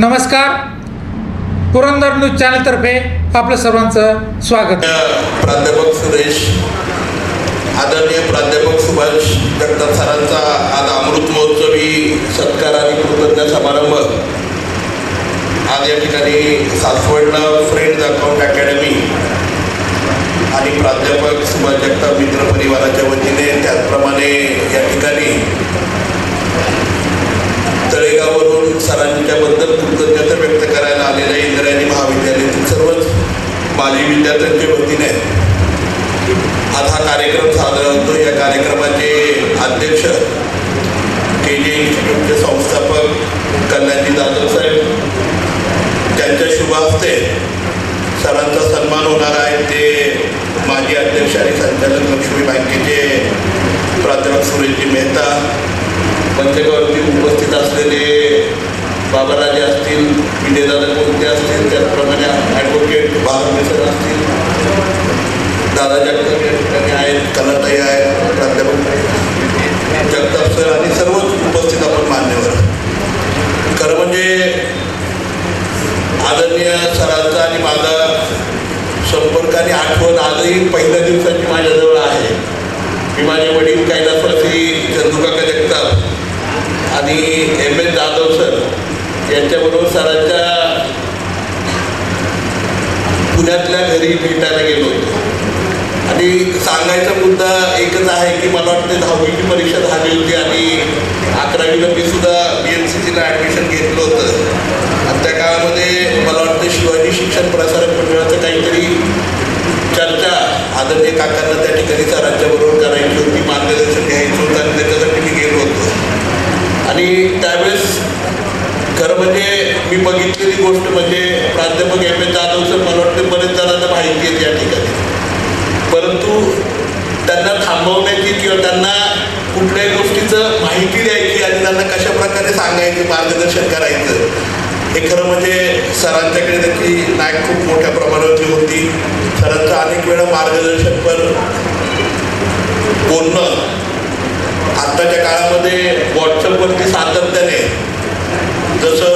नमस्कार. पुरंदर न्यूज चॅनलतर्फे आपलं सर्वांचं स्वागत. प्राध्यापक सुरेश आदरणीय प्राध्यापक सुभाष जगताप सरांचा आज अमृत महोत्सवी सत्कार आणि कृतज्ञ समारंभ. आज या ठिकाणी सासवडला फ्रेंड्स अकाउंट अकॅडमी आणि प्राध्यापक सुभाष जगताप मित्र परिवार वतीने त्याचप्रमाणे या ठिकाणी तळेगाववरून सरांच्याबद्दल कृतज्ञता व्यक्त करायला आलेल्या इंद्रायणी महाविद्यालयातील सर्वच माजी विद्यार्थ्यांच्या वतीने. आज हा कार्यक्रम साजरा होतो. या कार्यक्रमाचे अध्यक्ष के जे इन्स्टिट्यूटचे संस्थापक कल्याणजी जाधव साहेब. त्यांच्या शुभ हस्ते सरांचा सन्मान होणार आहे. ते माजी अध्यक्ष आणि संचालक लक्ष्मी बँकेचे प्राध्यापक सुरेशजी मेहता मंचकावरती उपस्थित असलेले बाबाराजे असतील विजयदादा कोणते असतील त्याचप्रमाणे ॲडव्होकेट भारत असतील दादा जगताप या ठिकाणी आहेत कलाताई आहेत प्राध्यापक जगताप सर आणि सर्वच उपस्थित आपण मान्यवर. खरं म्हणजे आदरणीय सरांचा आणि माझा संपर्क आणि आठवण आजही पहिल्या दिवसाची माझ्याजवळ आहे. मी माझे वडील कैलासवासी चंदुकाका जगताप आणि एम एस जाधव सर यांच्याबरोबर सरांच्या पुण्यातल्या घरी भेटायला गेलो होतो. आणि सांगायचा मुद्दा एकच आहे की मला वाटतं दहावीची परीक्षा झाली होती आणि अकरावीला मी सुद्धा बी एम सी सीला ॲडमिशन घेतलं होतं. आणि त्या काळामध्ये मला वाटतं शिवाजी शिक्षण प्रसारक मंडळाचं काहीतरी चर्चा आदरणीय काकांना त्या ठिकाणी सरांच्या बरोबर करायची होती मार्गदर्शन घ्यायचं होतं आणि त्याच्यासाठी मी गेलो होतो. आणि त्यावेळेस खरं म्हणजे मी बघितलेली गोष्ट म्हणजे प्राध्यापक एम एस जाधव सर मला वाटतं बरेच जणांना माहिती आहे त्या ठिकाणी. त्यांना थांबवण्याची किंवा त्यांना कुठल्याही गोष्टीचं माहिती द्यायची आणि त्यांना कशा प्रकारे सांगायचं मार्गदर्शन करायचं हे खरं म्हणजे सरांच्याकडे त्याची नाक खूप मोठ्या प्रमाणावरती होती. सरांचं अनेक वेळा मार्गदर्शन पण बोलणं. आत्ताच्या काळामध्ये व्हॉट्सअपवरती सातत्याने जसं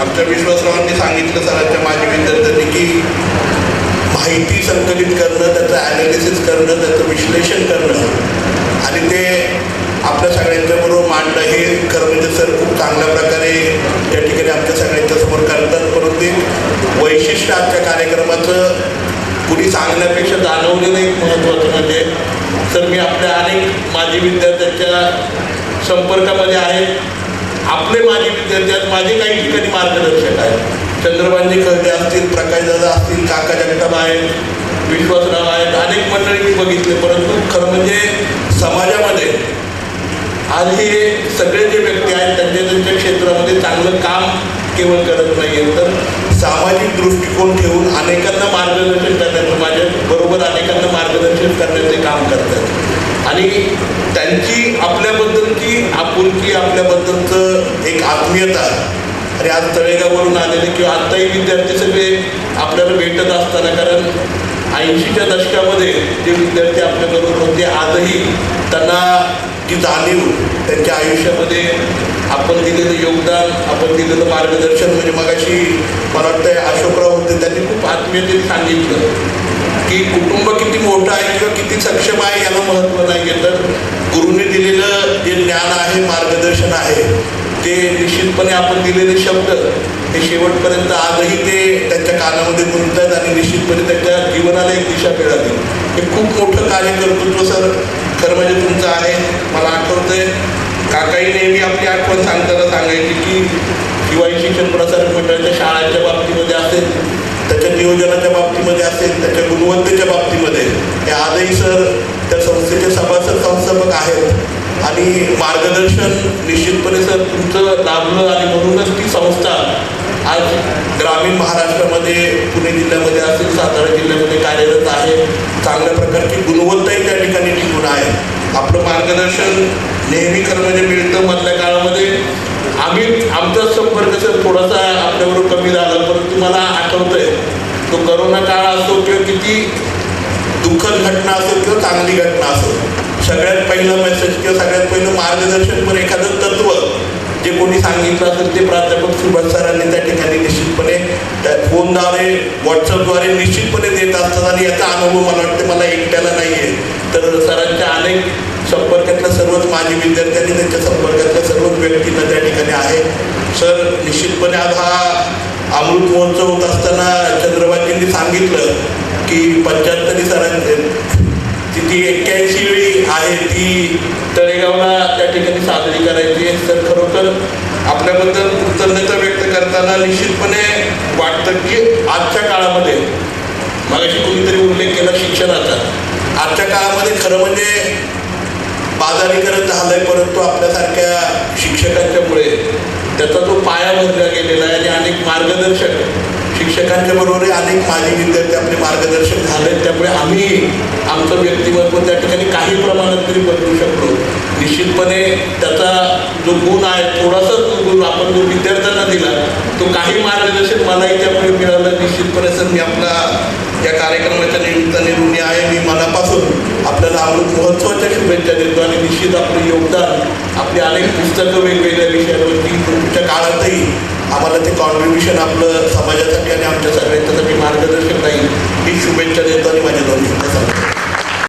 आमच्या विश्वासरावांनी सांगितलं सरांच्या माजी विद्यार्थ्यांनी की माहिती संकलित करणं त्याचं ॲनालिसिस करणं त्याचं विश्लेषण करणं. आणि ते आपल्या सगळ्यांच्या बरोबर मांडणं हे खरं म्हणजे सर खूप चांगल्या प्रकारे त्या ठिकाणी आमच्या सगळ्यांच्या समोर करतात. परंतु एक वैशिष्ट्य आजच्या कार्यक्रमाचं कुणी सांगण्यापेक्षा जाणवलेलं एक महत्त्वाचं म्हणजे सर मी आपल्या अनेक माजी विद्यार्थ्यांच्या संपर्कामध्ये आहे आपले माजी विद्यार्थी आहेत. माझे काही ठिकाणी मार्गदर्शक आहेत. चंद्रबाजी कर्जे असतील प्रकाशदादा असतील काका जगताप आहेत विश्वासराव आहेत अनेक मंडळी मी बघितले. परंतु खरं म्हणजे समाजामध्ये आज हे सगळे जे व्यक्ती आहेत त्यांच्या त्यांच्या क्षेत्रामध्ये चांगलं काम केवळ करत नाही तर सामाजिक दृष्टिकोन ठेवून अनेकांना मार्गदर्शन करण्याचं म्हणजे माझ्या बरोबर अनेकांना मार्गदर्शन करण्याचे काम करतात. आणि त्यांची आपल्याबद्दलची आपुलकी आपल्याबद्दलचं एक आत्मीयता आणि आज तळेगावरून आलेले किंवा आत्ताही विद्यार्थी सगळे आपल्याला भेटत असताना कारण ऐंशीच्या दशकामध्ये जे विद्यार्थी आपल्याबरोबर होते आजही त्यांना ती जाणीव त्यांच्या आयुष्यामध्ये आपण दिलेलं योगदान आपण दिलेलं मार्गदर्शन म्हणजे मगाशी मला वाटतं अशोकराव होते त्यांनी खूप आत्मीयतेने सांगितलं. की कुटुंब किती मोठं आहे किंवा किती सक्षम आहे याला महत्त्व नाही आहे. तर गुरुने दिलेलं जे ज्ञान आहे मार्गदर्शन आहे ते निश्चितपणे आपण दिलेले शब्द हे शेवटपर्यंत आजही ते त्यांच्या कानामध्ये गुंततात आणि निश्चितपणे त्यांच्या जीवनाला एक दिशा मिळाली. हे खूप मोठं कार्य कर्तृत्व सर. खरं म्हणजे तुमचं आहे. मला आठवतंय काकाही नेहमी आपली आठवण सांगताना सांगायची की शिवाय शिक्षण प्रसार मंडळाच्या शाळांच्या बाबतीमध्ये असेल नियोजनाच्या बाबतीमध्ये असेल त्याच्या गुणवत्तेच्या बाबतीमध्ये. हे आजही सर त्या संस्थेचे सभासद संस्थापक आहेत. आणि मार्गदर्शन निश्चितपणे सर तुमचं लाभलं आणि म्हणूनच ती संस्था आज ग्रामीण महाराष्ट्रामध्ये पुणे जिल्ह्यामध्ये असेल सातारा जिल्ह्यामध्ये कार्यरत आहे. चांगल्या प्रकारची गुणवत्ताही त्या ठिकाणी टिकून आहे. आपलं मार्गदर्शन नेहमी खरं म्हणजे मिळतं मधल्या काळामध्ये. आम्ही आमचा संपर्क सर थोडासा आपल्याबरोबर कमी झाला परंतु मला आठवतंय तो करोना काळ असो किंवा किती दुःखद घटना असेल किंवा चांगली घटना असेल सगळ्यात पहिलं मेसेज किंवा सगळ्यात पहिलं मार्गदर्शन पण एखादं तत्व जे कोणी सांगितलं असेल ते प्राध्यापक सुभाष सरांनी त्या ठिकाणी निश्चितपणे फोनद्वारे व्हॉट्सअपद्वारे निश्चितपणे देत असतात आणि याचा अनुभव मला वाटते मला एकट्याला नाही आहे तर सरांच्या अनेक संपर्कातल्या सर्वच माझे विद्यार्थ्यांनी त्यांच्या संपर्कातल्या सर्वच व्यक्तींना त्या ठिकाणी आहे. सर निश्चितपणे आज हा अमृत महोत्सव होत असताना चंद्रबाजींनी सांगितलं की पंच्याहत्तरी सरांचे ती एक्क्याऐंशी वेळी आहे ती तळेगावला त्या ठिकाणी साजरी करायची आहे. तर खरोखर आपल्याबद्दल कृतज्ञता व्यक्त करताना निश्चितपणे वाटतं की आजच्या काळामध्ये मगाशी कोणीतरी उल्लेख केला शिक्षणाचा आजच्या काळामध्ये खरं म्हणजे बाजारीकरण झालंय परंतु आपल्यासारख्या शिक्षकांच्यामुळे त्याचा जो पाया भरला गेलेला आहे आणि अनेक मार्गदर्शक शिक्षकांच्या बरोबर अनेक माजी विद्यार्थी आपले मार्गदर्शक झाले. त्यामुळे आम्ही आमचं व्यक्तिमत्व त्या ठिकाणी काही प्रमाणात तरी बदलू शकलो. निश्चितपणे त्याचा जो गुण आहे थोडासा गुण आपण जो विद्यार्थ्यांना दिला तो काही मार्गदर्शन मलाही त्यामुळे मिळालं निश्चितपणे सर मी आपला या कार्यक्रमाच्या निमित्ताने ऋणी आहे. मी मनापासून आपल्याला अमृत महोत्सवाच्या शुभेच्छा देतो आणि निश्चित आपलं योगदान आपली अनेक पुस्तकं वेगवेगळ्या विषयांवरती तुमच्या काळातही आम्हाला ते कॉन्ट्रीब्युशन आपलं समाजासाठी आणि आमच्या सगळ्यांच्यासाठी मार्गदर्शक राहील ही शुभेच्छा देतो आणि माझ्या जवळ सांगतो